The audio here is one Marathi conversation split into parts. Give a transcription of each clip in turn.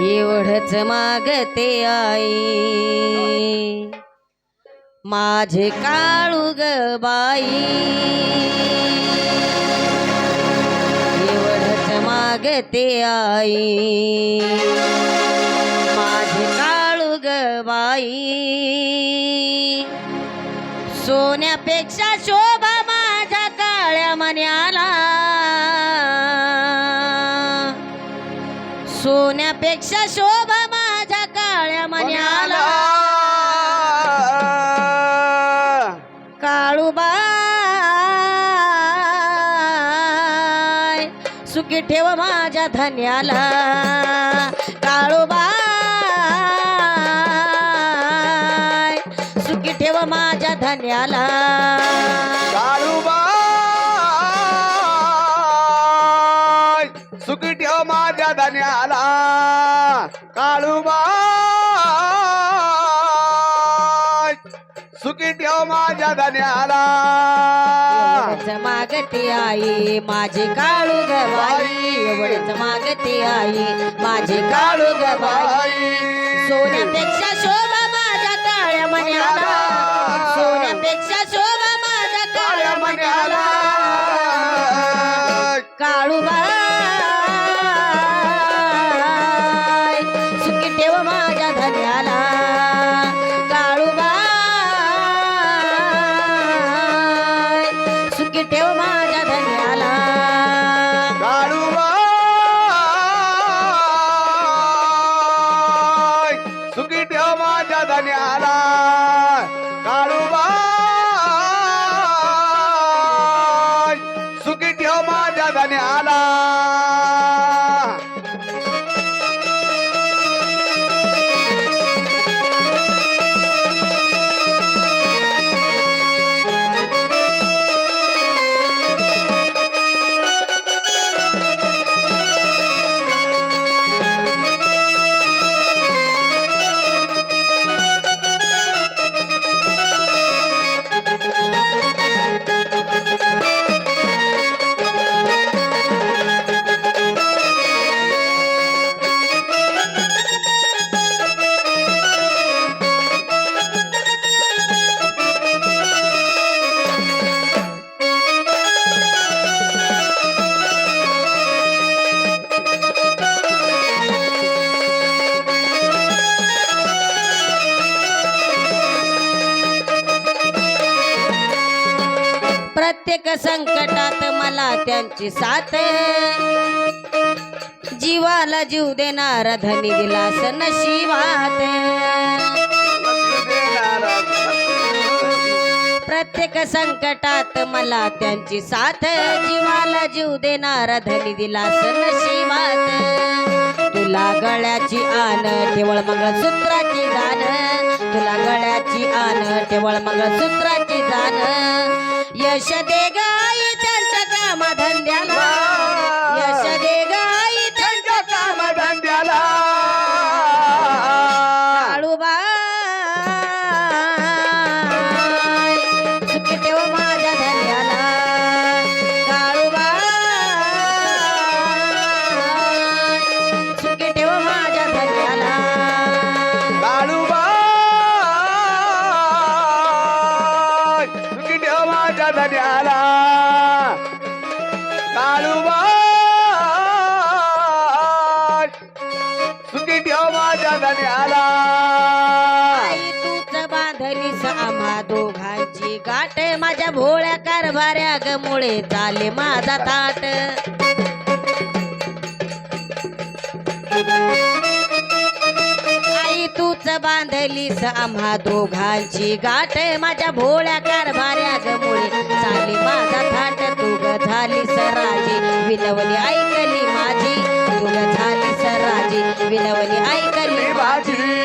एवढच मागते आई. माझे काळू ग बाई. एवढच मागते आई. माझे काळू ग बाई. सोन्यापेक्षा शोभा माझ्या काळ्या मन्याला काळूबाय सुखी ठेव माझ्या धन्याला. काळूबाय सुखी ठेव माझ्या धन्याला. काळूबाई सुखी ठेव माझ्या धन्याला. मागती आई माझी काळू गवाई एवढंच मागते आई माझी काळू गवाई प्रत्येक संकटात मला त्यांची साथ जीवाला जीव देणारा धनी विलास नशिवात प्रत्येक संकटात मला त्यांची साथ जीवाला जीव देणारा धनी विलास नशिवात तुला गळ्याची आन केवळ मंगळसूत्राची जाण तुला गळ्याची आन केवळ मंगळसूत्राची जाण यश दे गाई त्यांच्या कामधंद्याला यश दे गाई त्यांच्या काम धंद्याला काळूबाई सुखी ठेव माझ्या ठेव माझ्या धन्याला सुखी ठेव माझ्या धन्याला आई तूच बांधलीस आम्हा दोघांची गाठ. माझ्या भोळ्या कारभाऱ्या गमुळे चाले माझा ताट बांधलीस आम्हा दोघांची गाठ माझ्या भोळ्या कारभाऱ्या गमुळे चाले माझा थाट तू ग झाली सराजी. विनवली ऐकली माझी तू ग झाली सराजी. विनवली ऐकली भाजी.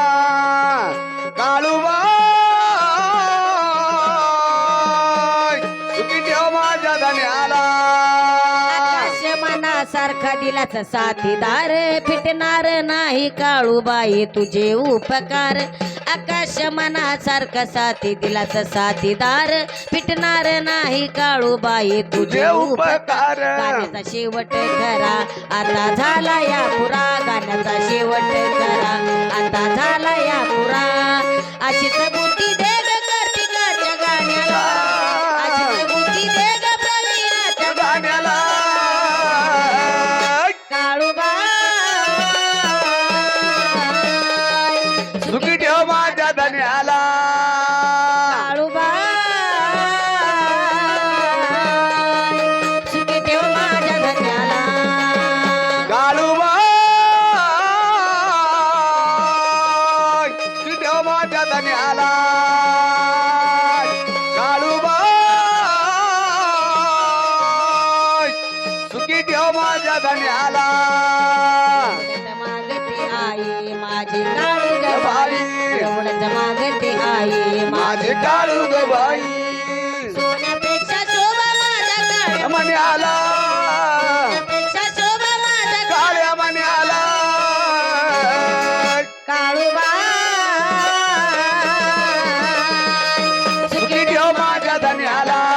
मनासारखा दिलाच साथीदार. फिटणार नाही काळूबाई तुझे उपकार. आकाश मनासारखा साथी दिलाच साथीदार. फिटणार नाही काळूबाई तुझे उपकार. गाण्याचा शेवट करा आता झाला या पुरा गाण्याचा शेवट करा सुखी ठेव माझ्या धन्याला. मागते आई माझी काळू ग बाई. एवढंच मागते आई माझे काळू ग बाई. सोन्यापेक्षा शोभा माझा काळ. म्हणे आला सोन्यापेक्षा शोभा माझा काळ. काळ्या म्हणे आला काळूबा सुखी ठेव माझ्या धन्याला.